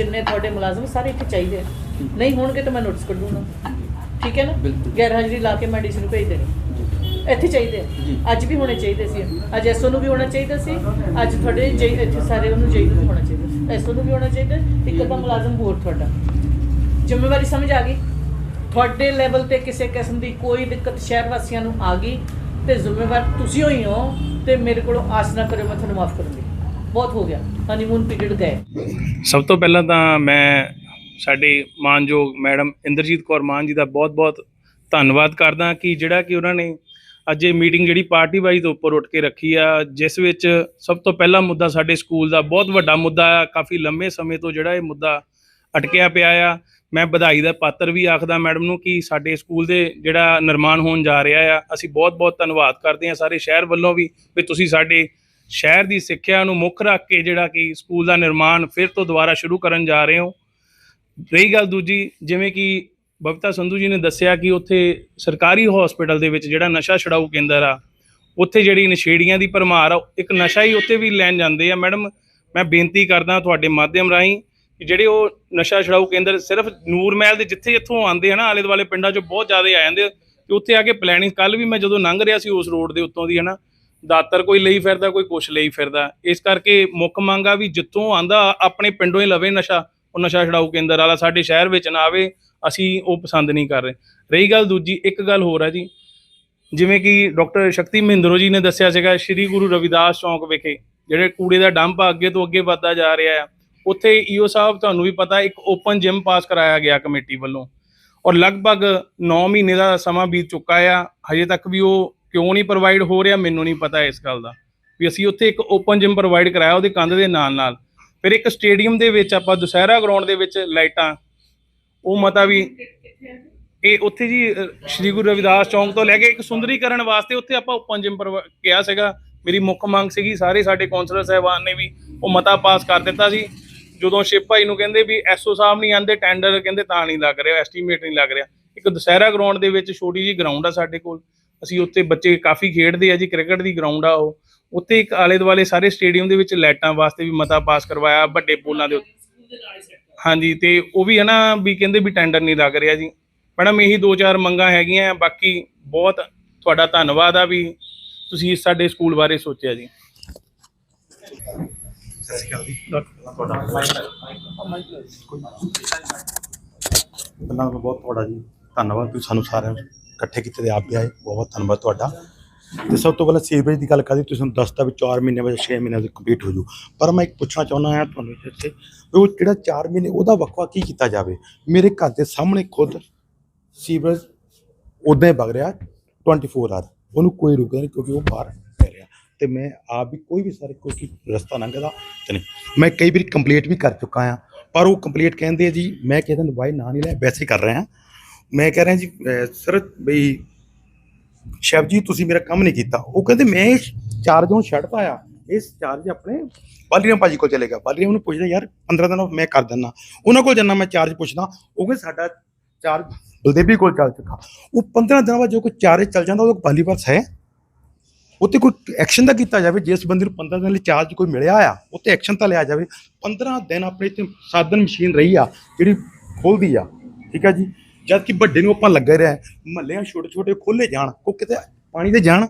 ਜਿੰਨੇ ਤੁਹਾਡੇ ਮੁਲਾਜ਼ਮ ਸਾਰੇ ਇੱਥੇ ਚਾਹੀਦੇ ਆ। ਨਹੀਂ ਹੋਣਗੇ ਤਾਂ ਮੈਂ ਨੋਟਿਸ ਕਰ ਦੂੰਗਾ। ਠੀਕ ਹੈ ਨਾ? ਬਿਲਕੁਲ। ਗੈਰ ਹਾਜ਼ਰੀ ਲਾ ਕੇ ਮੈਂ ਡੀਸੀ ਨੂੰ। ਭੇਜ ਦੇਣੀ ਇੱਥੇ ਚਾਹੀਦੇ ਜੀ। ਆ ਅੱਜ ਵੀ ਹੋਣੇ ਚਾਹੀਦੇ ਸੀ। ਅੱਜ ਐਸਓ ਨੂੰ ਵੀ ਹੋਣਾ ਚਾਹੀਦਾ ਸੀ। ਅੱਜ ਤੁਹਾਡੇ ਜੇ ਇੱਥੇ ਸਾਰੇ ਉਹਨੂੰ ਜੇਈ ਨੂੰ ਹੋਣਾ ਚਾਹੀਦਾ ਸੀ। ਐਸਓ ਨੂੰ ਵੀ ਹੋਣਾ ਚਾਹੀਦਾ। ਇੱਕ ਅੱਧਾ ਮੁਲਾਜ਼ਮ ਹੋਰ ਤੁਹਾਡਾ। ਜ਼ਿੰਮੇਵਾਰੀ ਸਮਝ ਆ ਗਈ? ਤੁਹਾਡੇ ਲੈਵਲ ਤੇ ਕਿਸੇ ਕਿਸਮ ਦੀ ਕੋਈ ਦਿੱਕਤ ਸ਼ਹਿਰ ਵਾਸੀਆਂ ਨੂੰ ਆ ਗਈ ਤੇ ਜ਼ਿੰਮੇਵਾਰ ਤੁਸੀਂ ਹੋਈ ਹੋ ਤੇ ਮੇਰੇ ਕੋਲੋਂ ਆਸ ਨਾ ਕਰਿਓ ਮੈਂ ਤੁਹਾਨੂੰ ਮਾਫ ਕਰੂੰਗੀ। ਬਹੁਤ ਹੋ ਗਿਆ। ਹਨੀਮੂਨ ਪੀਰੀਅਡ ਗਏ। ਸਭ ਤੋਂ ਪਹਿਲਾਂ ਤਾਂ ਮੈਂ ਸਾਡੇ ਮਾਨਯੋਗ ਮੈਡਮ ਇੰਦਰਜੀਤ ਕੌਰ ਮਾਨ ਜੀ ਦਾ ਬਹੁਤ-ਬਹੁਤ ਧੰਨਵਾਦ ਕਰਦਾ ਕਿ ਜਿਹੜਾ ਕਿ ਉਹਨਾਂ ਨੇ ਅੱਜ ਇਹ ਮੀਟਿੰਗ ਜਿਹੜੀ ਪਾਰਟੀ ਵਾਈਜ਼ ਤੋਂ ਉੱਪਰ ਉੱਠ ਕੇ ਰੱਖੀ ਆ, ਜਿਸ ਵਿੱਚ ਸਭ ਤੋਂ ਪਹਿਲਾ ਮੁੱਦਾ ਸਾਡੇ ਸਕੂਲ ਦਾ ਬਹੁਤ ਵੱਡਾ ਮੁੱਦਾ ਆ, ਕਾਫੀ ਲੰਮੇ ਸਮੇਂ ਤੋਂ ਜਿਹੜਾ ਇਹ ਮੁੱਦਾ ਅਟਕਿਆ ਪਿਆ ਆ। ਮੈਂ ਵਧਾਈ ਦਾ ਪਾਤਰ ਵੀ ਆਖਦਾ ਮੈਡਮ ਨੂੰ ਕਿ ਸਾਡੇ ਸਕੂਲ ਦੇ ਜਿਹੜਾ ਨਿਰਮਾਣ ਹੋਣ ਜਾ ਰਿਹਾ ਆ, ਅਸੀਂ ਬਹੁਤ-ਬਹੁਤ ਧੰਨਵਾਦ ਕਰਦੇ ਹਾਂ ਸਾਰੇ ਸ਼ਹਿਰ ਵੱਲੋਂ ਵੀ ਵੀ ਤੁਸੀਂ ਸਾਡੇ ਸ਼ਹਿਰ ਦੀ ਸਿੱਖਿਆ ਨੂੰ ਮੁੱਖ ਰੱਖ ਕੇ ਜਿਹੜਾ ਕਿ ਸਕੂਲ ਦਾ ਨਿਰਮਾਣ ਫਿਰ ਤੋਂ ਦੁਬਾਰਾ ਸ਼ੁਰੂ ਕਰਨ ਜਾ ਰਹੇ ਹੋ। ਰਹੀ ਗੱਲ ਦੂਜੀ, ਜਿਵੇਂ ਕਿ ਬਬਤਾ ਸੰਧੂ ਜੀ ਨੇ ਦੱਸਿਆ ਕਿ ਉੱਥੇ ਸਰਕਾਰੀ ਹਸਪੀਟਲ ਦੇ ਵਿੱਚ ਜਿਹੜਾ ਨਸ਼ਾ ਛਡਾਊ ਕੇਂਦਰ ਆ, ਉੱਥੇ ਜਿਹੜੀ ਨਸ਼ੇੜੀਆਂ ਦੀ ਭਰਮਾਰ ਆ, ਇੱਕ ਨਸ਼ਾ ਹੀ ਉੱਥੇ ਵੀ ਲੈਣ ਜਾਂਦੇ ਆ। ਮੈਡਮ, ਮੈਂ ਬੇਨਤੀ ਕਰਦਾ ਤੁਹਾਡੇ ਮਾਧਿਅਮ ਰਾਹੀਂ ਕਿ ਜਿਹੜੇ ਉਹ ਨਸ਼ਾ ਛਡਾਊ ਕੇਂਦਰ ਸਿਰਫ ਨੂਰ ਮਹਿਲ ਦੇ ਜਿੱਥੇ ਜਿੱਥੋਂ ਆਉਂਦੇ ਹਨਾ ਆਲੇ ਦੁਆਲੇ ਪਿੰਡਾਂ 'ਚੋਂ ਬਹੁਤ ਜ਼ਿਆਦਾ ਆ ਜਾਂਦੇ ਆ, ਤੇ ਉੱਥੇ ਆ ਕੇ ਪਲੈਨਿੰਗ ਕੱਲ ਵੀ ਮੈਂ ਜਦੋਂ ਲੰਘ ਰਿਹਾ ਸੀ ਉਸ ਰੋਡ ਦੇ ਉੱਤੋਂ ਦੀ, ਹਨਾ ਦਾਤਰ ਕੋਈ ਲਈ ਫਿਰਦਾ, ਕੋਈ ਕੁਛ ਲਈ ਫਿਰਦਾ। ਇਸ ਕਰਕੇ ਮੁੱਖ ਮੰਗ ਆ ਵੀ ਜਿੱਥੋਂ ਆਂਦਾ, ਆਪਣੇ ਪਿੰਡੋਂ ਹੀ ਲਵੇ ਨਸ਼ਾ, ਉਹ ਨਸ਼ਾ ਛਡਾਊ ਕੇਂਦਰ ਵਾਲਾ ਸਾਡੇ ਸ਼ਹਿਰ ਵਿੱਚ ਨਾ ਆਵੇ, ਅਸੀਂ ਉਹ ਪਸੰਦ ਨਹੀਂ ਕਰ ਰਹੇ। ਰਹੀ ਗੱਲ ਦੂਜੀ, ਇੱਕ ਗੱਲ ਹੋਰ ਹੈ ਜੀ। ਜਿਵੇਂ ਕਿ ਡਾਕਟਰ ਸ਼ਕਤੀ ਮਹਿੰਦਰੋ ਜੀ ਨੇ ਦੱਸਿਆ ਸੀਗਾ, ਸ੍ਰੀ ਗੁਰੂ ਰਵਿਦਾਸ ਚੌਂਕ ਵਿਖੇ, ਜਿਹੜੇ ਕੂੜੇ ਦਾ ਡੰਪ ਅੱਗੇ ਤੋਂ ਅੱਗੇ ਵੱਧਦਾ ਜਾ ਰਿਹਾ ਆ, ਉੱਥੇ ਈਓ ਸਾਹਿਬ ਤੁਹਾਨੂੰ ਵੀ ਪਤਾ, ਇੱਕ ਓਪਨ ਜਿਮ ਪਾਸ ਕਰਾਇਆ ਗਿਆ ਕਮੇਟੀ ਵੱਲੋਂ। ਔਰ ਲਗਭਗ 9 ਮਹੀਨੇ ਦਾ ਸਮਾਂ ਬੀਤ ਚੁੱਕਾ ਆ, ਹਜੇ ਤੱਕ ਵੀ ਉਹ ਕਿਉਂ ਨਹੀਂ ਪ੍ਰੋਵਾਈਡ ਹੋ ਰਿਹਾ, ਮੈਨੂੰ ਨਹੀਂ ਪਤਾ ਇਸ ਗੱਲ ਦਾ। ਵੀ ਅਸੀਂ ਉੱਥੇ ਇੱਕ ਓਪਨ ਜਿਮ ਪ੍ਰੋਵਾਈਡ ਕਰਾਇਆ ਉਹਦੇ ਕੰਧ ਦੇ ਨਾਲ ਨਾਲ। ਫਿਰ ਇੱਕ ਸਟੇਡੀਅਮ ਦੇ ਵਿੱਚ ਆਪਾਂ ਦੁਸਹਿਰਾ ਗਰਾਊਂਡ ਦੇ ਵਿੱਚ ਲਾਈਟਾਂ, ਉਹ ਮਤਾ ਵੀ ਇਹ ਉੱਥੇ ਜੀ ਸ਼੍ਰੀ ਗੁਰੂ ਰਵਿਦਾਸ ਚੌਂਕ ਤੋਂ ਲੈ ਕੇ ਇੱਕ ਸੁੰਦਰੀਕਰਨ ਵਾਸਤੇ ਉੱਥੇ ਆਪਾਂ ਓਪਨ ਜਿਮ ਕਿਹਾ ਸੀਗਾ। ਮੇਰੀ ਮੁੱਖ ਮੰਗ ਸੀਗੀ, ਸਾਰੇ ਸਾਡੇ ਕੌਂਸਲਰ ਸਾਹਿਬਾਨ ਨੇ ਵੀ ਉਹ ਮਤਾ ਪਾਸ ਕਰ ਦਿੱਤਾ ਸੀ। ਜਦੋਂ ਸ਼ਿਵ ਭਾਈ ਨੂੰ ਕਹਿੰਦੇ ਵੀ ਐਸਓ ਸਾਹਿਬ ਨਹੀਂ ਆਂਦੇ ਟੈਂਡਰ ਕਹਿੰਦੇ ਤਾਂ ਨਹੀਂ ਲੱਗ ਰਿਹਾ ਐਸਟੀਮੇਟ ਨਹੀਂ ਲੱਗ ਰਿਹਾ। ਇੱਕ ਦੁਸਹਿਰਾ ਗਰਾਊਂਡ ਦੇ ਵਿੱਚ ਛੋਟੀ ਜੀ ਗਰਾਊਂਡ ਆ ਸਾਡੇ ਕੋਲ। ਅਸੀਂ ਉੱਥੇ ਬੱਚੇ ਕਾਫੀ ਖੇਡਦੇ ਆ ਜੀ ਕ੍ਰਿਕਟ ਦੀ ਗਰਾਊਂਡ ਆ ਉਹ। ਉੱਥੇ ਇੱਕ ਆਲੇ ਦੁਆਲੇ ਸਾਰੇ ਸਟੇਡੀਅਮ ਦੇ ਵਿੱਚ ਲਾਈਟਾਂ ਵਾਸਤੇ ਵੀ ਮਤਾ ਪਾਸ ਕਰਵਾਇਆ ਵੱਡੇ ਪੋਲਾਂ ਦੇ ਉੱਤੇ। ਹਾਂਜੀ ਤੇ ਉਹ ਵੀ ਹੈ ਨਾ ਵੀ ਕਹਿੰਦੇ ਵੀ ਟੈਂਡਰ ਨਹੀਂ ਲੱਗ ਰਿਹਾ ਜੀ। ਮੈਡਮ ਇਹੀ ਦੋ ਚਾਰ ਮੰਗਾਂ ਹੈਗੀਆਂ ਬਾਕੀ ਬਹੁਤ ਤੁਹਾਡਾ ਧੰਨਵਾਦ ਆ ਵੀ ਤੁਸੀਂ ਸਾਡੇ ਸਕੂਲ ਬਾਰੇ ਸੋਚਿਆ ਜੀ। ਪਹਿਲਾਂ ਤਾਂ ਬਹੁਤ ਤੁਹਾਡਾ ਜੀ। ਧੰਨਵਾਦ ਤੁਸੀਂ ਸਾਨੂੰ ਸਾਰਿਆਂ ਨੂੰ ਇਕੱਠੇ ਕੀਤੇ ਤੇ ਆਪ ਵੀ ਆਏ। ਬਹੁਤ ਬਹੁਤ ਧੰਨਵਾਦ ਤੁਹਾਡਾ। ਤੇ ਸਭ ਤੋਂ ਪਹਿਲਾਂ ਸੀਵਰੇਜ ਦੀ ਗੱਲ ਕਰਦੀ ਤੁਸੀਂ ਤੁਹਾਨੂੰ ਦੱਸਤਾ ਵੀ 4 ਮਹੀਨੇ ਵਿੱਚ 6 ਮਹੀਨੇ ਵਿੱਚ ਕੰਪਲੀਟ ਹੋ ਜੂ ਪਰ ਮੈਂ ਇੱਕ ਪੁੱਛਣਾ ਚਾਹੁੰਦਾ ਹਾਂ ਤੁਹਾਨੂੰ ਇੱਥੇ, ਵੀ ਉਹ ਜਿਹੜਾ 4 ਮਹੀਨੇ, ਉਹਦਾ ਵਕਫਾ ਕੀ ਕੀਤਾ ਜਾਵੇ? ਮੇਰੇ ਘਰ ਦੇ ਸਾਹਮਣੇ ਖੁਦ ਸੀਵਰੇਜ ਉਦਾਂ ਹੀ ਵਗ ਰਿਹਾ 24 ਆਰ ਉਹਨੂੰ ਕੋਈ ਰੁਕਦਾ ਨਹੀਂ ਕਿਉਂਕਿ ਉਹ ਬਾਹਰ ਪੈ ਰਿਹਾ। ਤੇ ਮੈਂ ਆਪ ਵੀ ਕੋਈ ਵੀ ਸਾਰੇ ਕੋਈ ਰਸਤਾ ਲੰਘਦਾ ਤੇ ਨਹੀਂ। ਮੈਂ ਕਈ ਵਾਰੀ ਕੰਪਲੀਟ ਵੀ ਕਰ ਚੁੱਕਾ ਆ ਪਰ ਉਹ ਕੰਪਲੀਟ ਕਹਿੰਦੇ ਆ ਜੀ, ਮੈਂ ਕਹਿੰਦਾ ਦਵਾਈ ਨਾ ਨਹੀਂ ਲੈ ਵੈਸੇ ਹੀ ਕਰ ਰਿਹਾ। ਮੈਂ ਕਹਿ ਰਿਹਾ ਜੀ ਸਰ, ਬਈ ਸ਼ਿਵ ਜੀ, ਤੁਸੀਂ ਮੇਰਾ ਕੰਮ ਨਹੀਂ ਕੀਤਾ। ਉਹ ਕਹਿੰਦੇ, ਮੈਂ ਇਹ ਚਾਰਜ ਹੁਣ ਛੱਡਤਾ ਆ ਇਸ ਚਾਰਜ ਆਪਣੇ ਬਾਲੀਰਾਮ ਭਾਜੀ ਕੋਲ ਚਲੇਗਾ ਬਾਲੀਰਾਮ ਨੂੰ ਪੁੱਛਦਾ, ਯਾਰ 15 ਦਿਨ ਮੈਂ ਕਰ ਦਿੰਦਾ। ਉਹਨਾਂ ਕੋਲ ਜੰਨਾ ਮੈਂ ਚਾਰਜ ਪੁੱਛਦਾ। ਉਹ ਕਹਿੰਦੇ, ਸਾਡਾ ਚਾਰਜ ਬਲਦੇਵੀ ਕੋਲ ਚੱਲ ਚੁੱਕਾ। ਉਹ 15 ਦਿਨਾਂ ਬਾਅਦ ਜੋ ਕੋਈ ਚਾਰਜ ਚੱਲ ਜਾਂਦਾ ਉਹ ਬਾਲੀ ਪਾਸ ਹੈ। ਉੱਤੇ ਕੋਈ ਐਕਸ਼ਨ ਦਾ ਕੀਤਾ ਜਾਵੇ ਜਿਸ ਬੰਦੇ ਨੂੰ 15 ਦਿਨ ਲਈ ਚਾਰਜ ਕੋਈ ਮਿਲਿਆ ਆ ਉੱਤੇ ਐਕਸ਼ਨ ਤਾਂ ਲਿਆ ਜਾਵੇ। 15 ਦਿਨ ਆਪਣੇ ਇੱਥੇ ਸਾਧਨ ਮਸ਼ੀਨ ਰਹੀ ਆ, ਜਿਹੜੀ ਖੋਲਦੀ ਆ। ਠੀਕ ਆ ਜੀ? ਜਦ ਕਿ ਵੱਡੇ ਨੂੰ ਆਪਾਂ ਲੱਗੇ ਰਿਹਾ, ਮਹੱਲਿਆਂ ਛੋਟੇ ਛੋਟੇ ਖੋਲੇ ਜਾਣ ਕੋ ਕਿਤੇ ਪਾਣੀ ਦੇ ਜਾਣ।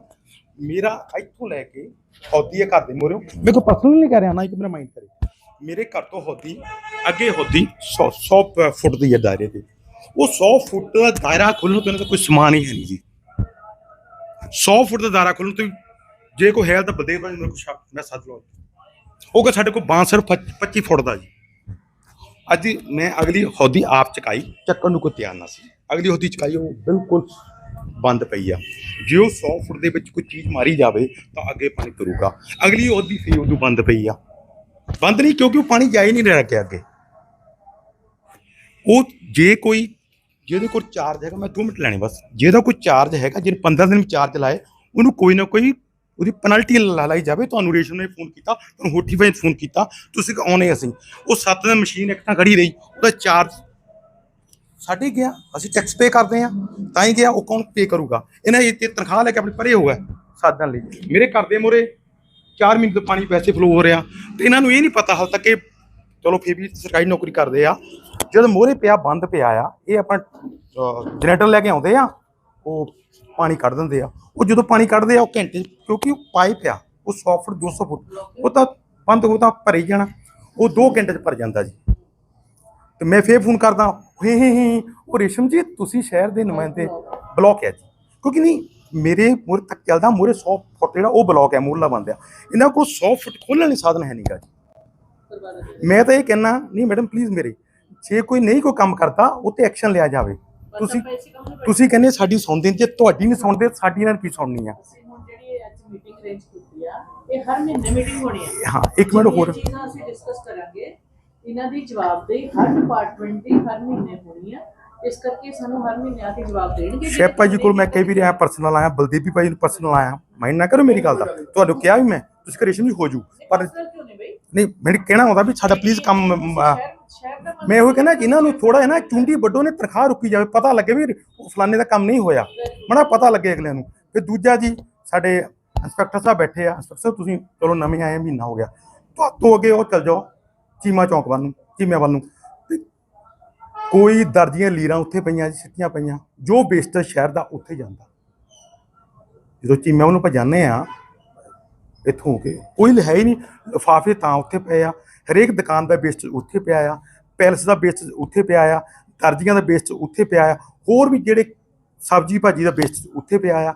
ਮੇਰਾ ਇੱਥੋਂ ਲੈ ਕੇ ਹੌਦੀ ਹੈ ਘਰ ਦੇ ਮੋਰੇ ਮੇਰੇ ਕੋ ਪਰਸਨਲ ਨਹੀਂ ਕਰ ਰਿਹਾ ਨਾ, ਇੱਕ ਮੇਰਾ ਮਾਈਂਡ ਕਰੇ। ਮੇਰੇ ਘਰ ਤੋਂ ਹੌਦੀ ਅੱਗੇ ਹੌਦੀ 100 100 ਫੁੱਟ ਦੀ ਹੈ ਦਾਇਰੇ ਤੇ। ਉਹ 100 ਫੁੱਟ ਦਾ ਦਾਇਰਾ ਖੋਲਣ ਤੋਂ ਇਹਨਾਂ ਦਾ ਕੋਈ ਸਮਾਨ ਹੀ ਹੈ ਨਹੀਂ ਜੀ। 100 ਫੁੱਟ ਦਾ ਦਾਇਰਾ ਖੋਲਣ ਤੋਂ ਜੇ ਕੋਈ ਹੈ ਤਾਂ ਬਦੇ ਭਾਈ ਮੇਰੇ ਸ਼ੱਕ ਮੈਂ ਸੱਦ ਲਓ ਉਹ ਕਿ ਸਾਡੇ ਕੋਲ ਬਾਂਸ ਸਿਰਫ 25 ਫੁੱਟ ਦਾ ਜੀ। ਅੱਜ ਮੈਂ ਅਗਲੀ ਹੌਦੀ ਆਪ ਚਕਾਈ, ਚੱਕਣ ਨੂੰ ਕੋਈ ਤਿਆਰ ਨਾ ਸੀ। ਅਗਲੀ ਹੌਦੀ ਚਕਾਈ, ਉਹ ਬਿਲਕੁਲ ਬੰਦ ਪਈ ਆ। ਜੇ ਉਹ 100 ਫੁੱਟ ਦੇ ਵਿੱਚ ਕੋਈ ਚੀਜ਼ ਮਾਰੀ ਜਾਵੇ, ਤਾਂ ਅੱਗੇ ਪਾਣੀ ਤੁਰੂਗਾ। ਅਗਲੀ ਹੌਦੀ ਫੇਰ ਉਦੋਂ ਬੰਦ ਪਈ ਆ। ਬੰਦ ਨਹੀਂ, ਕਿਉਂਕਿ ਉਹ ਪਾਣੀ ਜਾ ਹੀ ਨਹੀਂ ਰਿਹਾ ਕਿ ਅੱਗੇ। ਉਹ ਜੇ ਕੋਈ, ਜਿਹਦੇ ਕੋਲ ਚਾਰਜ ਹੈਗਾ, ਮੈਂ 2 ਮਿੰਟ ਲੈਣੇ ਬਸ। ਜਿਹਦਾ ਕੋਈ ਚਾਰਜ ਹੈਗਾ, ਜਿਹਨੇ 15 ਦਿਨ ਚਾਰਜ ਲਾਏ, ਉਹਨੂੰ ਕੋਈ ਨਾ ਕੋਈ ਉਹਦੀ ਪੈਨਲਟੀ ਲਾਈ ਜਾਵੇ, ਤੁਹਾਨੂੰ ਰੇਸ਼ਨ ਨੇ ਫੋਨ ਕੀਤਾ, ਤੁਹਾਨੂੰ ਹੋਟੀ ਨੇ ਫੋਨ ਕੀਤਾ, ਤੁਸੀਂ ਕਿ ਆਉਣੇ ਅਸੀਂ? ਉਹ ਸੱਤ ਦਿਨ ਮਸ਼ੀਨ ਇੱਕ ਤਾਂ ਖੜੀ ਰਹੀ, ਉਹਦਾ ਚਾਰਜ ਸਾਡੇ ਗਿਆ, ਅਸੀਂ ਟੈਕਸ ਪੇ ਕਰਦੇ ਆ, ਤਾਂ ਹੀ ਗਿਆ, ਉਹ ਕੌਣ ਪੇ ਕਰੂਗਾ? ਇਹਨਾਂ ਇਹ ਤੇ ਤਨਖਾਹ ਲੈ ਕੇ ਆਪਣੇ ਪਰੇ ਹੋਊਗਾ ਸਾਧਨ ਲਈ। ਮੇਰੇ ਘਰ ਦੇ ਮੂਹਰੇ 4 ਮਹੀਨੇ ਤੋਂ ਪਾਣੀ ਪੈਸੇ ਫਲੋ ਹੋ ਰਿਹਾ, ਤੇ ਇਹਨਾਂ ਨੂੰ ਇਹ ਨਹੀਂ ਪਤਾ ਹਾਲ ਤੱਕ ਕਿ ਚਲੋ ਫਿਰ ਵੀ ਸਰਕਾਰੀ ਨੌਕਰੀ ਕਰਦੇ ਆ। ਜਦ ਮੋਹਰੇ ਪਿਆ, ਬੰਦ ਪਿਆ ਆ, ਇਹ ਆਪਾਂ ਜਨਰੇਟਰ ਲੈ ਕੇ ਆਉਂਦੇ ਆ ਉਹ ਪਾਣੀ ਕੱਢ ਦਿੰਦੇ ਆ। ਉਹ ਜਦੋਂ ਪਾਣੀ ਕੱਢਦੇ ਆ, ਉਹ ਘੰਟੇ ਕਿਉਂਕਿ ਉਹ ਪਾਈਪ ਆ, ਉਹ 100 ਫੁੱਟ 200 ਫੁੱਟ, ਉਹ ਤਾਂ ਬੰਦ ਹੋ ਤਾਂ ਭਰੇ ਜਾਣਾ, ਉਹ 2 ਘੰਟੇ 'ਚ ਭਰ ਜਾਂਦਾ ਜੀ। ਤੇ ਮੈਂ ਫੇਰ ਫੋਨ ਕਰਦਾ, ਹੇ ਹੇ ਹੇ, ਉਹ ਰੇਸ਼ਮ ਜੀ, ਤੁਸੀਂ ਸ਼ਹਿਰ ਦੇ ਨੁਮਾਇੰਦੇ ਬਲੌਕ ਹੈ ਜੀ। ਕਿਉਂਕਿ ਨਹੀਂ, ਮੇਰੇ ਮੁਰ ਤੱਕ ਚੱਲਦਾ, ਮੂਹਰੇ 100 ਫੁੱਟ ਜਿਹੜਾ ਉਹ ਬਲੌਕ ਹੈ ਮੂਹਰਲਾ ਬੰਦਿਆ ਇਹਨਾਂ ਕੋਲ 100 ਫੁੱਟ ਖੋਲ੍ਹਣ ਲਈ ਸਾਧਨ ਹੈ ਨਹੀਂਗਾ ਜੀ। ਮੈਂ ਤਾਂ ਇਹ ਕਹਿਣਾ ਨਹੀਂ, ਮੈਡਮ ਪਲੀਜ਼ ਮੇਰੇ, ਜੇ ਕੋਈ ਨਹੀਂ ਕੋਈ ਕੰਮ ਕਰਦਾ ਉਹ ਤੇ ਐਕਸ਼ਨ ਲਿਆ ਜਾਵੇ। ਤੁਸੀਂ ਤੁਸੀਂ ਕਹਿੰਦੇ ਸਾਡੀ ਸੁਣਦੇ ਨੀ, ਜੇ ਤੁਹਾਡੀ ਨਹੀਂ ਸੁਣਦੇ ਸਾਡੀ ਨਾਲ ਕੀ ਸੁਣਨੀ ਆ? ਅਸੀਂ ਹੁਣ ਜਿਹੜੀ ਅੱਜ ਮੀਟਿੰਗ ਅਰੇਂਜ ਕੀਤੀ ਆ ਇਹ ਹਰ ਮਹੀਨੇ ਮੀਟਿੰਗ ਹੋਣੀ ਹੈ ਹਾਂ ਇੱਕ ਮਿੰਟ ਹੋਰ। ਜਿਹੜੀਆਂ ਚੀਜ਼ਾਂ ਅਸੀਂ ਡਿਸਕਸ ਕਰਾਂਗੇ ਇਹਨਾਂ ਦੀ ਜਵਾਬਦੇਹੀ ਹਰ ਡਿਪਾਰਟਮੈਂਟ ਦੀ ਹਰ ਮਹੀਨੇ ਹੋਣੀ ਆ। ਇਸ ਕਰਕੇ ਸਾਨੂੰ ਹਰ ਮਹੀਨੇ ਆ ਕੇ ਜਵਾਬ ਦੇਣਗੇ ਸ਼ੈਫ ਭਾਈ ਜੀ ਕੋਲ ਮੈਂ ਕਈ ਵਾਰੀ ਆਇਆ ਪਰਸਨਲ ਆਇਆ ਬਲਦੀਪ ਵੀ ਭਾਈ ਨੂੰ ਪਰਸਨਲ ਆਇਆ। ਮਾਈਂਡ ਨਾ ਕਰੋ ਮੇਰੀ ਗੱਲ ਦਾ। ਤੁਹਾਨੂੰ ਕਿਹਾ ਵੀ ਮੈਂ ਤੁਸੀਂ ਕ੍ਰਿਸ਼ਨ ਵੀ ਹੋ ਜੂ। ਪਰ ਨਹੀਂ ਨਹੀਂ ਮੈਨੂੰ ਕਹਿਣਾ ਹੁੰਦਾ ਵੀ ਸਾਡਾ ਪਲੀਜ਼ ਕੰਮ ਮੈਂ ਉਹ ਕਹਿੰਦਾ ਇਹਨਾਂ ਨੂੰ ਥੋੜਾ ਹੈ ਨਾ ਚੁੰਡੀ ਵੱਡੋ ਨੇ ਤਨਖਾਹ ਰੁਕੀ ਜਾਵੇ, ਪਤਾ ਲੱਗੇ ਵੀ ਉਹ ਫਲਾਣੇ ਦਾ ਕੰਮ ਨਹੀਂ ਹੋਇਆ। ਮੜਾ ਪਤਾ ਲੱਗੇ ਅਗਲੇ ਨੂੰ। ਫਿਰ ਦੂਜਾ ਜੀ, ਸਾਡੇ ਇੰਸਪੈਕਟਰ ਸਾਹਿਬ ਬੈਠੇ ਆ। ਇੰਸਪੈਕਟਰ ਸਾਹਿਬ, ਤੁਸੀਂ ਚਲੋ ਨਵੇਂ ਆਏ, ਮਹੀਨਾ ਹੋ ਗਿਆ। ਤੋਂ ਅੱਗੇ ਉਹ ਚੱਲ ਜਾਓ, ਚੀਮਾ ਚੌਂਕ ਵੱਲ ਨੂੰ, ਚੀਮਿਆਂ ਵੱਲ ਨੂੰ। ਕੋਈ ਦਰਜੀਆਂ ਲੀਰਾਂ ਉੱਥੇ ਪਈਆਂ ਜੀ, ਸਿੱਟੀਆਂ ਪਈਆਂ। ਜੋ ਵੇਸਟ ਸ਼ਹਿਰ ਦਾ ਉੱਥੇ ਜਾਂਦਾ। ਜਦੋਂ ਚੀਮਿਆਂ ਨੂੰ ਆਪਾਂ ਜਾਂਦੇ ਆ ਇੱਥੋਂ ਕੇ, ਕੋਈ ਹੈ ਹੀ ਨਹੀਂ, ਲਿਫਾਫੇ ਤਾਂ ਉੱਥੇ ਪਏ ਆ। ਹਰੇਕ ਦੁਕਾਨ ਦਾ ਵੇਸਟ ਉੱਥੇ ਪਿਆ ਆ ਪੈਲਸ ਦਾ ਵੇਸਟ ਉੱਥੇ ਪਿਆ ਆ, ਦਰਜੀਆਂ ਦਾ ਵੇਸਟ ਉੱਥੇ ਪਿਆ ਆ, ਹੋਰ ਵੀ ਜਿਹੜੇ ਸਬਜੀ ਭਾਜੀ ਦਾ ਵੇਸਟ ਉੱਥੇ ਪਿਆ ਆ,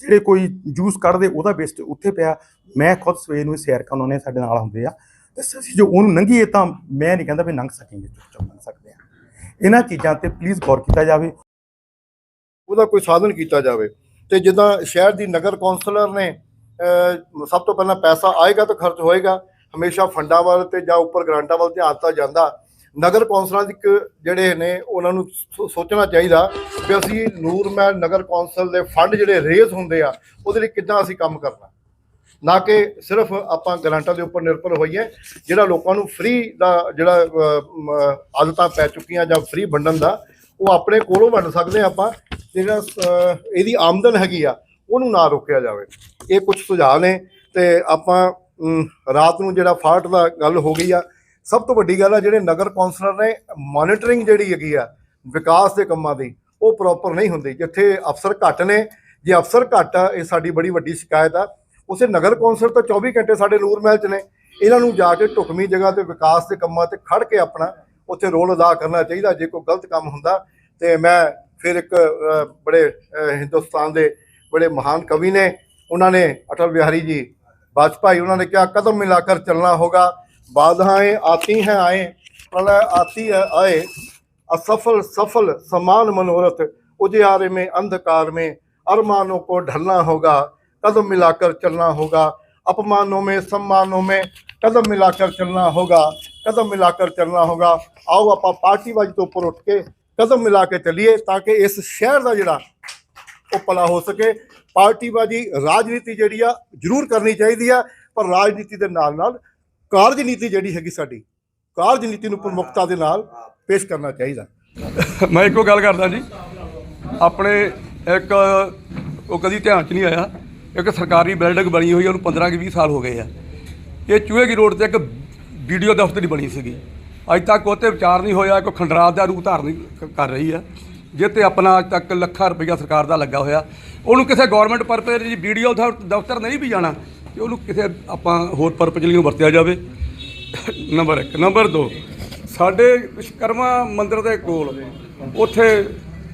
ਜਿਹੜੇ ਕੋਈ ਜੂਸ ਕੱਢਦੇ ਉਹਦਾ ਵੇਸਟ ਉੱਥੇ ਪਿਆ ਮੈਂ ਖੁਦ ਸਵੇਰ ਨੂੰ ਸੈਰ ਕਰਨ ਉਹਨੇ ਸਾਡੇ ਨਾਲ ਹੁੰਦੇ ਆ, ਤੇ ਅਸੀਂ ਜੋ ਉਹਨੂੰ ਲੰਘੀਏ ਤਾਂ ਮੈਂ ਨਹੀਂ ਕਹਿੰਦਾ ਵੀ ਲੰਘ ਸਕਾਂਗੇ ਚੁੱਪ ਲੰਘ ਸਕਦੇ ਆ ਇਹਨਾਂ ਚੀਜ਼ਾਂ ਤੇ ਪਲੀਜ਼ ਗੌਰ ਕੀਤਾ ਜਾਵੇ। ਉਹਦਾ ਕੋਈ ਸਾਧਨ ਕੀਤਾ ਜਾਵੇ। ਤੇ ਜਿੱਦਾਂ ਸ਼ਹਿਰ ਦੀ ਨਗਰ ਕੌਂਸਲਰ ਨੇ ਸਭ ਤੋਂ ਪਹਿਲਾਂ ਪੈਸਾ ਆਏਗਾ ਤਾਂ ਖਰਚ ਹੋਏਗਾ। ਹਮੇਸ਼ਾ ਫੰਡਾਂ ਵੱਲ ਤੇ ਜਾਂ ਉੱਪਰ ਗ੍ਰਾਂਟਾਂ ਵੱਲ ਧਿਆਨ ਦਿੱਤਾ ਜਾਂਦਾ। ਨਗਰ ਕੌਂਸਲਾਂ ਦੀ ਇੱਕ ਜਿਹੜੇ ਨੇ, ਉਹਨਾਂ ਨੂੰ ਸੋ- ਸੋਚਣਾ ਚਾਹੀਦਾ ਵੀ ਅਸੀਂ ਨੂਰਮਹਿਲ ਨਗਰ ਕੌਂਸਲ ਦੇ ਫੰਡ ਜਿਹੜੇ ਰੇਜ਼ ਹੁੰਦੇ ਆ, ਉਹਦੇ ਲਈ ਕਿੱਦਾਂ ਅਸੀਂ ਕੰਮ ਕਰਨਾ। ਨਾ ਕਿ ਸਿਰਫ ਆਪਾਂ ਗ੍ਰਾਂਟਾਂ ਦੇ ਉੱਪਰ ਨਿਰਭਰ ਹੋਈਏ, ਜਿਹੜਾ ਲੋਕਾਂ ਨੂੰ ਫ੍ਰੀ ਦਾ ਜਿਹੜਾ ਆਦਤਾਂ ਪੈ ਚੁੱਕੀਆਂ ਜਾਂ ਫ੍ਰੀ ਵੰਡਣ ਦਾ, ਉਹ ਆਪਣੇ ਕੋਲੋਂ ਵੰਡ ਸਕਦੇ ਹਾਂ ਆਪਾਂ, ਜਿਹੜਾ ਇਹਦੀ ਆਮਦਨ ਹੈਗੀ ਆ, ਉਹਨੂੰ ਨਾ ਰੋਕਿਆ ਜਾਵੇ। ਇਹ ਕੁਝ ਸੁਝਾਅ ਨੇ ਤੇ ਆਪਾਂ ਰਾਤ ਨੂੰ ਜਿਹੜਾ ਫਾਲਟ ਦਾ ਗੱਲ ਹੋ ਗਈ ਆ, ਸਭ ਤੋਂ ਵੱਡੀ ਗੱਲ ਆ ਜਿਹੜੇ ਨਗਰ ਕੌਂਸਲਰ ਨੇ ਮੋਨੀਟਰਿੰਗ ਜਿਹੜੀ ਹੈਗੀ ਆ ਵਿਕਾਸ ਦੇ ਕੰਮਾਂ ਦੀ, ਉਹ ਪ੍ਰੋਪਰ ਨਹੀਂ ਹੁੰਦੀ। ਜਿੱਥੇ ਅਫਸਰ ਘੱਟ ਨੇ, ਜੇ ਅਫਸਰ ਘੱਟ ਆ, ਇਹ ਸਾਡੀ ਬੜੀ ਵੱਡੀ ਸ਼ਿਕਾਇਤ ਆ। ਉਸੇ ਨਗਰ ਕੌਂਸਲ ਤਾਂ 24 ਘੰਟੇ ਸਾਡੇ ਨੂਰ ਮਹਿਲ ਚ ਨੇ। ਇਹਨਾਂ ਨੂੰ ਜਾ ਕੇ ਢੁਕਵੀਂ ਜਗ੍ਹਾ ਤੇ ਵਿਕਾਸ ਦੇ ਕੰਮਾਂ ਤੇ ਖੜ ਕੇ ਆਪਣਾ ਉੱਥੇ ਰੋਲ ਅਦਾ ਕਰਨਾ ਚਾਹੀਦਾ, ਜੇ ਕੋਈ ਗਲਤ ਕੰਮ ਹੁੰਦਾ। ਤੇ ਮੈਂ ਫਿਰ ਇੱਕ ਬੜੇ ਹਿੰਦੁਸਤਾਨ ਦੇ ਬੜੇ ਮਹਾਨ ਕਵੀ ਨੇ, ਉਹਨਾਂ ਨੇ ਅਟਲ ਬਿਹਾਰੀ ਜੀ वाजपेयी उन्होंने क्या कदम मिलाकर चलना होगा बाधाएं आती हैं आए प्रलय आती है आए असफल सफल समान मनोरथ उजियारे में अंधकार में अरमानों को ढलना होगा कदम मिलाकर चलना होगा अपमानों में सम्मानों में कदम मिलाकर चलना होगा कदम मिलाकर चलना होगा आओ ਆਪਾਂ ਪਾਰਟੀਬਾਜ਼ੀ ਤੋਂ ਉੱਪਰ ਉੱਠ ਕੇ ਕਦਮ ਮਿਲਾ ਕੇ ਚੱਲੀਏ ਤਾਂ ਕਿ ਇਸ ਸ਼ਹਿਰ ਦਾ ਜਿਹੜਾ ਉਹ ਭਲਾ ਹੋ ਸਕੇ ਪਾਰਟੀਬਾਜ਼ੀ ਰਾਜਨੀਤੀ ਜਿਹੜੀ ਆ ਜ਼ਰੂਰ ਕਰਨੀ ਚਾਹੀਦੀ ਆ, ਪਰ ਰਾਜਨੀਤੀ ਦੇ ਨਾਲ ਨਾਲ ਕਾਰਜਨੀਤੀ ਜਿਹੜੀ ਹੈਗੀ ਸਾਡੀ ਕਾਰਜਨੀਤੀ ਨੂੰ ਪ੍ਰਮੁੱਖਤਾ ਦੇ ਨਾਲ ਪੇਸ਼ ਕਰਨਾ ਚਾਹੀਦਾ। ਮੈਂ ਇੱਕੋ ਗੱਲ ਕਰਦਾ ਜੀ, ਆਪਣੇ ਇੱਕ, ਉਹ ਕਦੀ ਧਿਆਨ 'ਚ ਨਹੀਂ ਆਇਆ, ਇੱਕ ਸਰਕਾਰੀ ਬਿਲਡਿੰਗ ਬਣੀ ਹੋਈ ਉਹਨੂੰ 15 ਕਿ 20 ਸਾਲ ਹੋ ਗਏ ਆ। ਇਹ ਚੂਹੇ ਦੀ ਰੋਡ ਤੇ ਇੱਕ ਵੀਡੀਓ ਦਫ਼ਤਰ ਦੀ ਬਣੀ ਸੀਗੀ। ਅੱਜ ਤੱਕ ਉਹ 'ਤੇ ਵਿਚਾਰ ਨਹੀਂ ਹੋਇਆ, ਕੋਈ ਖੰਡਰਾਤ ਦਾ ਰੂਪ ਧਾਰਨ ਕਰ ਰਹੀ ਆ। ਜਿਹ ਤੇ ਆਪਣਾ ਅੱਜ ਤੱਕ ਲੱਖਾਂ ਰੁਪਈਆ ਸਰਕਾਰ ਦਾ ਲੱਗਾ ਹੋਇਆ, ਉਹਨੂੰ ਕਿਸੇ ਗਵਰਨਮੈਂਟ ਪਰਪਸ ਦੀ ਵੀਡੀਓ ਦਫ਼ਤਰ ਨਹੀਂ ਵੀ ਜਾਣਾ, ਤੇ ਉਹਨੂੰ ਕਿਸੇ ਆਪਾਂ ਹੋਰ ਪਰਪਸ ਲਈ ਵਰਤਿਆ ਜਾਵੇ। ਨੰਬਰ 1 ਨੰਬਰ 2 ਸਾਡੇ ਵਿਸ਼ਕਰਮਾ ਮੰਦਿਰ ਦੇ ਕੋਲ ਉੱਥੇ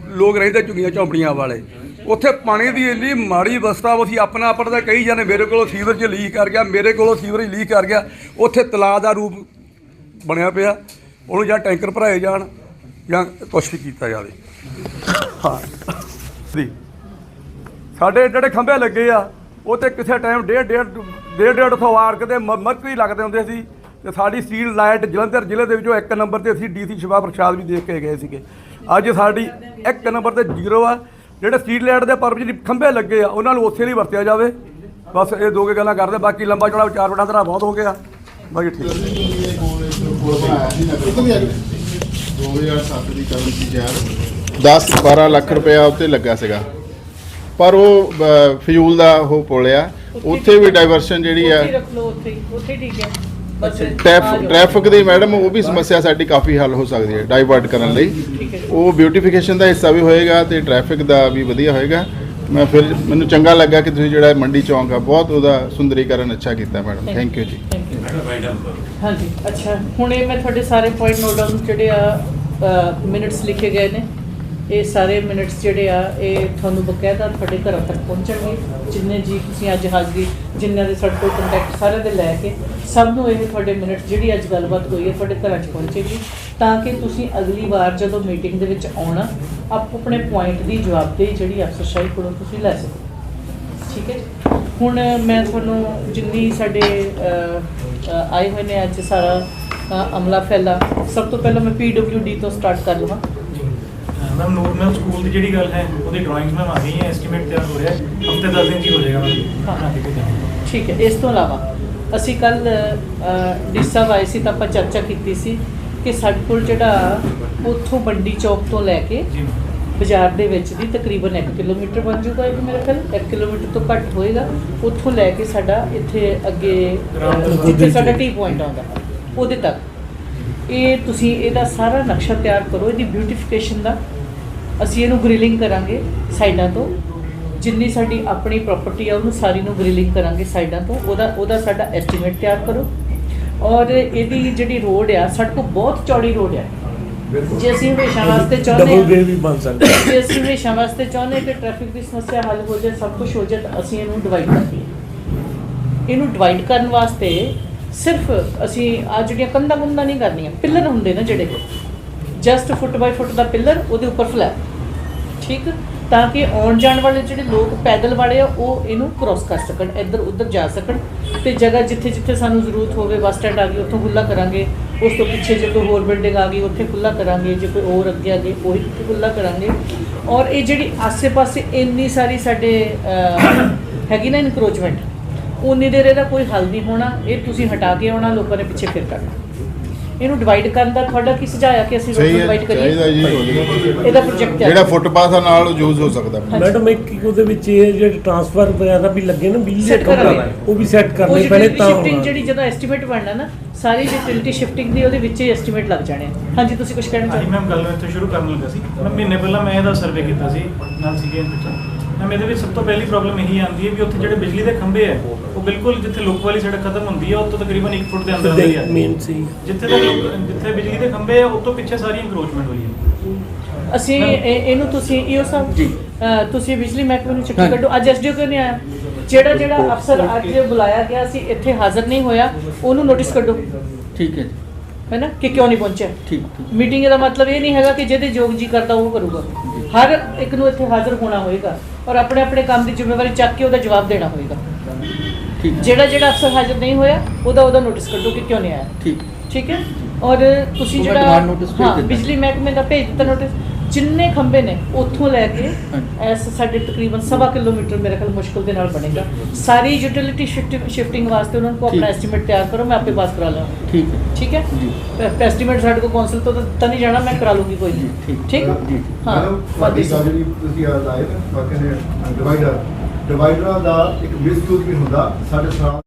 ਲੋਕ ਰਹਿੰਦੇ ਝੁੱਗੀਆਂ ਝੌਂਪੜੀਆਂ ਵਾਲੇ। ਉੱਥੇ ਪਾਣੀ ਦੀ ਇੰਨੀ ਮਾੜੀ ਅਵਸਥਾ ਉਹ ਅਸੀਂ ਆਪਣਾ ਆਪਣਾ ਤਾਂ ਕਹੀ ਜਾਂਦੇ, ਮੇਰੇ ਕੋਲੋਂ ਸੀਵਰੇਜ ਲੀਕ ਕਰ ਗਿਆ, ਮੇਰੇ ਕੋਲੋਂ ਸੀਵਰੇਜ ਲੀਕ ਕਰ ਗਿਆ, ਉੱਥੇ ਤਲਾਅ ਦਾ ਰੂਪ ਬਣਿਆ ਪਿਆ, ਉਹਨੂੰ ਜਾਂ ਟੈਂਕਰ ਭਰਾਏ ਜਾਣ ਜਾਂ ਕੁਛ ਵੀ ਕੀਤਾ ਜਾਵੇ। ਹਾਂ। ਜੀ। ਸਾਡੇ ਜਿਹੜੇ ਖੰਭੇ ਲੱਗੇ ਆ, ਉਹ ਤੇ ਕਿਸੇ ਟਾਈਮ ਡੇਢ ਡੇਢ ਡੇਢ ਡੇਢ ਸੌ ਆਰਕ ਦੇ ਮ- ਮਰਕਰੀ ਲੱਗਦੇ ਹੁੰਦੇ ਸੀ ਤੇ ਸਾਡੀ ਸਟੀਲ ਲਾਈਟ ਜਲੰਧਰ ਜ਼ਿਲ੍ਹੇ ਦੇ ਵਿੱਚੋਂ ਇੱਕ ਨੰਬਰ ਤੇ ਅਸੀਂ ਡੀਸੀ ਸ਼ਿਵਾ ਪ੍ਰਸ਼ਾਦ ਵੀ ਦੇਖ ਕੇ ਗਏ ਸੀਗੇ। ਅੱਜ ਸਾਡੀ ਇੱਕ ਨੰਬਰ ਤੇ ਜ਼ੀਰੋ ਆ। ਜਿਹੜੇ ਸਟਰੀਟ ਲਾਈਟ ਦੇ ਪਰਪ ਜਿਹੜੀ ਖੰਭੇ ਲੱਗੇ ਆ, ਉਹਨਾਂ ਨੂੰ ਉੱਥੇ ਲਈ ਵਰਤਿਆ ਜਾਵੇ। ਬਸ ਇਹ ਦੋ ਕੇ ਗੱਲਾਂ ਕਰਦੇ, ਬਾਕੀ ਲੰਬਾ ਚੌੜਾ ਵਿਚਾਰ ਵਟਾਂ ਤੇਰਾ ਬਹੁਤ ਹੋ ਗਿਆ। ਬਾਕੀ ਠੀਕ। ਹੈ। 2007 ਦੀ ਕਰੰਸੀ ਸ਼ਹਿਰ 10 12 ਲੱਖ ਰੁਪਇਆ ਉੱਤੇ ਲੱਗਾ ਸੀਗਾ। ਪਰ ਉਹ ਅ, ਫਿਜ਼ੂਲ ਦਾ ਉਹ ਪੁਲ ਆ ਉੱਥੇ ਵੀ ਡਾਈਵਰਸ਼ਨ ਜਿਹੜੀ ਆ ਉੱਥੇ ਰੱਖ ਲਓ ਉੱਥੇ। ਹੀ, ਉੱਥੇ ਹੀ ਠੀਕ ਹੈ। ਬਸ ਆ ਟ੍ਰੈਫ ਜਾਓ। ਟ੍ਰੈਫਿਕ ਦੀ ਮੈਡਮ ਉਹ ਵੀ ਸਮੱਸਿਆ ਸਾਡੀ ਕਾਫੀ ਹੱਲ ਹੋ ਸਕਦੀ ਹੈ ਡਾਈਵਰਟ ਕਰਨ ਲਈ। ਠੀਕ ਹੈ। ਉਹ ਬਿਊਟੀਫਿਕੇਸ਼ਨ ਦਾ ਹਿੱਸਾ ਵੀ ਹੋਏਗਾ ਤੇ ਟ੍ਰੈਫਿਕ ਦਾ ਵੀ ਵਧੀਆ ਹੋਏਗਾ। ਮੈਂ ਫਿਰ ਮੈਨੂੰ ਚੰਗਾ ਲੱਗਾ ਕਿ ਤੁਸੀਂ ਜਿਹੜਾ ਇਹ ਮੰਡੀ ਚੌਂਕ ਆ ਬਹੁਤ ਉਹਦਾ ਸੁੰਦਰੀਕਰਨ ਅੱਛਾ ਕੀਤਾ madam. Thank you ji. Thank you. Madam ਹਾਂਜੀ, ਅੱਛਾ। ਹੁਣ ਇਹ ਮੈਂ ਤੁਹਾਡੇ ਸਾਰੇ ਪੁਆਇੰਟ ਨੋਟ ਡਾਊਨ ਜਿਹੜੇ ਆ ਮਿੰਟਸ ਲਿਖੇ ਗਏ ਨੇ, ਇਹ ਸਾਰੇ ਮਿੰਟਸ ਜਿਹੜੇ ਆ, ਇਹ ਤੁਹਾਨੂੰ ਬਕਾਇਦਾ ਤੁਹਾਡੇ ਘਰਾਂ ਤੱਕ ਪਹੁੰਚਣਗੇ। ਜਿੰਨੇ ਜੀ ਤੁਸੀਂ ਅੱਜ ਹਾਜ਼ਰੀ ਜਿੰਨਾਂ ਦੇ ਸਾਡੇ ਕੋਲ ਕੰਟੈਕਟ ਸਾਰਿਆਂ ਦੇ ਲੈ ਕੇ, ਸਭ ਨੂੰ ਇਹ ਤੁਹਾਡੇ ਮਿੰਟ ਜਿਹੜੀ ਅੱਜ ਗੱਲਬਾਤ ਹੋਈ ਹੈ, ਤੁਹਾਡੇ ਘਰਾਂ 'ਚ ਪਹੁੰਚੇਗੀ। ਤਾਂ ਕਿ ਤੁਸੀਂ ਅਗਲੀ ਵਾਰ ਜਦੋਂ ਮੀਟਿੰਗ ਦੇ ਵਿੱਚ ਆਉਣਾ, ਆਪੋ ਆਪਣੇ ਪੁਆਇੰਟ ਦੀ ਜਵਾਬਦੇਹੀ ਜਿਹੜੀ ਅਫਸਰਸ਼ਾਹੀ ਕੋਲੋਂ ਤੁਸੀਂ ਲੈ ਸਕੋ। ਠੀਕ ਹੈ ਹੁਣ ਮੈਂ ਤੁਹਾਨੂੰ ਜਿੰਨੀ ਸਾਡੇ ਆਏ ਹੋਏ ਨੇ ਅੱਜ ਸਾਰਾ ਅਮਲਾ ਫੈਲਾ। ਸਭ ਤੋਂ ਪਹਿਲਾਂ ਮੈਂ ਡੀ ਤੋਂ ਸਟਾਰਟ ਕਰ ਲਵਾਂ। ਮੈਮ ਨੂਰ ਮੈਮ ਸਕੂਲ ਦੀ ਜਿਹੜੀ ਗੱਲ ਹੈ ਉਹਦੀ ਡਰਾਇੰਗਸ ਮੈਮ ਆ ਗਈ ਹੈ ਐਸਟੀਮੇਟ ਤਿਆਰ ਹੋ ਰਿਹਾ ਹੈ। ਹਫ਼ਤੇ 10 ਦਿਨ 'ਚ ਹੀ ਜਾਏਗਾ ਮੈਮ ਠੀਕ ਹੈ ਇਸ ਤੋਂ ਇਲਾਵਾ ਅਸੀਂ ਕੱਲ ਡਿਸਾ ਆਏ ਸੀ ਤਾਂ ਆਪਾਂ ਚਰਚਾ ਕੀਤੀ ਸੀ ਕਿ ਸਾਡੇ ਕੋਲ ਜਿਹੜਾ ਉੱਥੋਂ ਬੰਡੀ ਚੌਕ ਤੋਂ ਲੈ ਕੇ ਬਾਜ਼ਾਰ ਦੇ ਵਿੱਚ ਦੀ ਤਕਰੀਬਨ 1 ਕਿਲੋਮੀਟਰ ਬਣ ਜੂਗਾ ਇਹ ਮੇਰੇ ਖਿਆਲ 1 ਕਿਲੋਮੀਟਰ ਤੋਂ ਘੱਟ ਹੋਏਗਾ। ਉੱਥੋਂ ਲੈ ਕੇ ਸਾਡਾ ਇੱਥੇ ਅੱਗੇ ਜਿੱਥੇ ਸਾਡਾ ਟੀ ਪੁਆਇੰਟ ਆਉਂਦਾ ਉਹਦੇ ਤੱਕ। ਇਹ ਤੁਸੀਂ ਇਹਦਾ ਸਾਰਾ ਨਕਸ਼ਾ ਤਿਆਰ ਕਰੋ ਇਹਦੀ ਬਿਊਟੀਫਿਕੇਸ਼ਨ ਦਾ। ਅਸੀਂ ਇਹਨੂੰ ਗ੍ਰਿਲਿੰਗ ਕਰਾਂਗੇ ਸਾਈਡਾਂ ਤੋਂ। ਜਿੰਨੀ ਸਾਡੀ ਆਪਣੀ ਪ੍ਰਾਪਰਟੀ ਆ ਉਹਨੂੰ ਸਾਰੀ ਨੂੰ ਗ੍ਰਿਲਿੰਗ ਕਰਾਂਗੇ ਸਾਈਡਾਂ ਤੋਂ। ਉਹਦਾ ਉਹਦਾ ਸਾਡਾ ਐਸਟੀਮੇਟ ਤਿਆਰ ਕਰੋ। ਔਰ ਇਹਦੀ ਜਿਹੜੀ ਰੋਡ ਆ ਸਾਡੇ ਕੋਲ ਬਹੁਤ ਚੌੜੀ ਰੋਡ ਆ। ਜੇ ਅਸੀਂ ਹਮੇਸ਼ਾ ਵਾਸਤੇ ਚਾਹੁੰਦੇ ਹਾਂ ਵੀ ਬਣ ਸਕਦਾ। ਜੇ ਅਸੀਂ ਹਮੇਸ਼ਾ ਵਾਸਤੇ ਚਾਹੁੰਦੇ ਕਿ ਟ੍ਰੈਫਿਕ ਦੀ ਸਮੱਸਿਆ ਹੱਲ ਹੋ ਜਾਏ ਸਭ ਕੁਝ ਹੋ ਜਾਏ ਤਾਂ ਅਸੀਂ ਇਹਨੂੰ ਡਿਵਾਈਡ ਕਰ ਦਈਏ ਇਹਨੂੰ ਡਿਵਾਈਡ ਕਰਨ ਵਾਸਤੇ ਸਿਰਫ ਅਸੀਂ ਆ ਜਿਹੜੀਆਂ ਕੰਧਾਂ ਕੁੰਧਾਂ ਨਹੀਂ ਕਰਨੀਆਂ ਪਿੱਲਰ ਹੁੰਦੇ ਨਾ ਜਿਹੜੇ ਜਸਟ ਫੁੱਟ ਬਾਈ ਫੁੱਟ ਦਾ ਪਿੱਲਰ ਉਹਦੇ ਉੱਪਰ ਫਲੈਟ ਠੀਕ? ਤਾਂ ਕਿ ਆਉਣ ਜਾਣ ਵਾਲੇ ਜਿਹੜੇ ਲੋਕ ਪੈਦਲ ਵਾਲੇ ਆ, ਉਹ ਇਹਨੂੰ ਕ੍ਰੋਸ ਕਰ ਸਕਣ, ਇੱਧਰ ਉੱਧਰ ਜਾ ਸਕਣ। ਤੇ ਜਗ੍ਹਾ ਜਿੱਥੇ ਜਿੱਥੇ ਸਾਨੂੰ ਜ਼ਰੂਰਤ ਹੋਵੇ, ਬੱਸ ਸਟੈਂਡ ਆ ਗਈ, ਉੱਥੋਂ ਖੁੱਲਾ ਕਰਾਂਗੇ। ਉਸ ਤੋਂ ਪਿੱਛੇ ਜੇ ਕੋਈ ਹੋਰ ਬਿਲਡਿੰਗ ਆ ਗਈ, ਉੱਥੇ ਖੁੱਲਾ ਕਰਾਂਗੇ। ਜੇ ਕੋਈ ਹੋਰ ਅੱਗੇ ਆ ਗਈ, ਉਹੀ ਉੱਥੇ ਖੁੱਲਾ ਕਰਾਂਗੇ। ਔਰ ਇਹ ਜਿਹੜੀ ਆਸੇ-ਪਾਸੇ ਇੰਨੀ ਸਾਰੀ ਸਾਡੇ ਹੈਗੀ ਨਾ ਇਨਕਰੋਚਮੈਂਟ ਉਨੀ ਦੇਰ ਇਹਦਾ ਕੋਈ ਹੱਲ ਨਹੀਂ ਹੋਣਾ। ਇਹ ਤੁਸੀਂ ਹਟਾ ਕੇ ਆਉਣਾ, ਲੋਕਾਂ ਨੇ ਪਿੱਛੇ ਫਿਰ ਕਰਨਾ। ਇਹਨੂੰ ਡਿਵਾਈਡ ਕਰਨ ਦਾ ਤੁਹਾਡਾ ਕੀ ਸੁਝਾਅ ਕਿ ਅਸੀਂ ਰੋਡ ਹੈ ਡਿਵਾਈਡ ਚਾਹੀਦਾ ਕਰੀਏ ਜੀ ਹੋ ਜਾਏਗਾ। ਇਹਦਾ ਪ੍ਰੋਜੈਕਟ ਜਿਹੜਾ ਫੁੱਟਪਾਥ ਆ ਨਾਲ ਯੂਜ਼ ਹੋ ਸਕਦਾ ਮੈਡਮ ਇੱਕ ਉਹਦੇ ਵਿੱਚ ਇਹ ਜਿਹੜੇ ਟਰਾਂਸਫਰ ਵਗੈਰਾ ਵੀ ਲੱਗੇ ਨਾ ਬਿਜਲੀ ਦੇ Set ਕਰਾਂਗੇ। ਉਹ ਵੀ ਸੈੱਟ ਉਹ ਕਰਨੇ ਪੈਣੇ ਤਾਂ ਸ਼ਿਫਟਿੰਗ ਹੋਣਾ। ਜਿਹੜੀ ਜਦੋਂ ਐਸਟੀਮੇਟ ਬਣਨਾ ਨਾ ਸਾਰੀ ਯੂਟਿਲਿਟੀ ਸ਼ਿਫਟਿੰਗ ਦੀ ਉਹਦੇ ਵਿੱਚ ਹੀ ਐਸਟੀਮੇਟ ਲੱਗ ਜਾਣੇ ਆ। ਹਾਂਜੀ ਤੁਸੀਂ ਕੁਝ ਕਹਿਣਾ ਹਾਂਜੀ ਚਾਹੁੰਦੇ ਮੈਮ ਗੱਲ ਮੈਂ ਇੱਥੇ ਸ਼ੁਰੂ ਕਰਨ ਲੱਗਾ ਸੀ ਮੈਂ ਮਹੀਨੇ ਪਹਿਲਾਂ ਮੈਂ ਇਹਦਾ ਸਰਵੇ ਕੀਤਾ ਸੀ ਨਾਲ ਸੀਗੇ ਇੰਸਪੈਕਟਰ ਮੈਮ ਇਹਦੇ ਵਿੱਚ ਸਭ ਤੋਂ ਪਹਿਲੀ ਪ੍ਰੋਬਲਮ ਇਹੀ ਆਉਂਦੀ ਹੈ ਵੀ ਉੱਥੇ ਜਿਹੜੇ ਬਿਜਲੀ ਦੇ ਖੰਭੇ ਹੈ ਉਹ ਬਿਲਕੁਲ ਜਿੱਥੇ ਲੋਕ ਵਾਲੀ ਸੜਕ ਖਤਮ ਹੁੰਦੀ ਹੈ ਉੱਥੋਂ ਤਕਰੀਬਨ 1 ਫੁੱਟ ਦੇ ਅੰਦਰ ਅੰਦਰ ਹੀ ਹੈ ਮੇਨ ਸੀ। ਜਿੱਥੇ ਤੱਕ ਲੋਕ- ਜਿੱਥੇ ਬਿਜਲੀ ਦੇ ਖੰਭੇ ਹੈ ਉਹ ਤੋਂ ਪਿੱਛੇ ਸਾਰੀ ਇਨਕਰੋਚਮੈਂਟ ਹੋਈ ਹੈ ਅਸੀਂ ਇਹ- ਇਹਨੂੰ ਤੁਸੀਂ ਈਓ ਸਾਹਿਬ ਜੀ। ਤੁਸੀਂ ਬਿਜਲੀ ਮਹਿਕਮੇ ਨੂੰ ਚੱਕੀ ਕੱਢੋ। ਅੱਜ ਐਸਡੀਓ ਕਿਉਂ ਨਹੀਂ ਆਇਆ ਜਿਹੜਾ ਜਿਹੜਾ ਅਫਸਰ ਅੱਜ ਬੁਲਾਇਆ ਗਿਆ ਸੀ ਇੱਥੇ ਹਾਜ਼ਰ ਨਹੀਂ ਹੋਇਆ ਉਹਨੂੰ ਨੋਟਿਸ ਕੱਢੋ। ਠੀਕ ਹੈ ਜੀ। ਹੈ ਨਾ ਕਿ ਕਿਉਂ ਨਹੀਂ ਪਹੁੰਚਿਆ? ਠੀਕ ਠੀਕ ਮੀਟਿੰਗ ਦਾ ਮਤਲਬ ਇਹ ਨਹੀਂ ਹੈਗਾ ਕਿ ਜਿਹਦੇ ਯੋਗ ਜੀ ਕਰਦਾ ਉਹ ਕਰੂਗਾ। ਹਰ ਇੱਕ ਨੂੰ ਇੱਥੇ ਹਾਜ਼ਰ ਹੋਣਾ ਹੋਏਗਾ ਔਰ ਆਪਣੇ ਆਪਣੇ ਕੰਮ ਦੀ ਜ਼ਿੰਮੇਵਾਰੀ ਚੱਕ ਕੇ ਉਹਦਾ ਜਵਾਬ ਦੇਣਾ ਹੋਏਗਾ। ਠੀਕ। ਜਿਹੜਾ ਜਿਹੜਾ ਅਫਸਰ ਹਾਜ਼ਰ ਨਹੀਂ ਹੋਇਆ ਉਹਦਾ ਉਹਦਾ ਨੋਟਿਸ ਕੱਢੋ ਕਿ ਕਿਉਂ ਨਹੀਂ ਆਇਆ। ਠੀਕ। ਠੀਕ ਹੈ? ਔਰ ਤੁਸੀਂ ਜਿਹੜਾ ਹਾਂ। ਬਿਜਲੀ ਮਹਿਕਮੇ ਦਾ ਭੇਜ ਦਿੱਤਾ ਨੋਟਿਸ ਜਿੰਨੇ ਖੰਭੇ ਨੇ ਉੱਥੋਂ ਲੈ ਕੇ। ਐਸ ਸਾਡੇ ਤਕਰੀਬਨ ਸਵਾ ਕਿਲੋਮੀਟਰ ਮੇਰੇ ਖਿਆਲ ਮੁਸ਼ਕਲ ਦੇ ਨਾਲ ਬਣੇਗਾ। ਸਾਰੀ ਯੂਟਿਲਿਟੀ ਸ਼ਿਫਟਿੰਗ ਵਾਸਤੇ ਉਹਨਾਂ ਨੂੰ ਆਪਣਾ। ਐਸਟੀਮੇਟ ਤਿਆਰ ਕਰੋ ਮੈਂ ਆਪੇ ਪਾਸ ਕਰਾ ਲਵਾਂਗਾ। ਠੀਕ ਹੈ। ਠੀਕ ਹੈ? ਜੀ। ਐਸਟੀਮੇਟ ਸਾਡੇ ਕੋਲ ਕੌਂਸਲ ਤੋਂ ਤਾਂ ਨਹੀਂ ਜਾਣਾ ਮੈਂ ਕਰਾ ਲੂੰਗੀ ਕੋਈ। ਨਹੀਂ ਠੀਕ। ਹਾਂ? ਤੁਹਾਡੀ ਗੱਲ ਜਿਹੜੀ ਤੁਸੀਂ ਆ ਲਾਏ ਨਾ ਬਾਕੀ ਨੇ ਡਿਵਾਈਡਰ ਡਿਵਾਈਡਰਾਂ ਦਾ ਇੱਕ ਮਿਸਯੂਜ਼ ਵੀ ਹੁੰਦਾ ਸਾਡੇ ਸਾਹ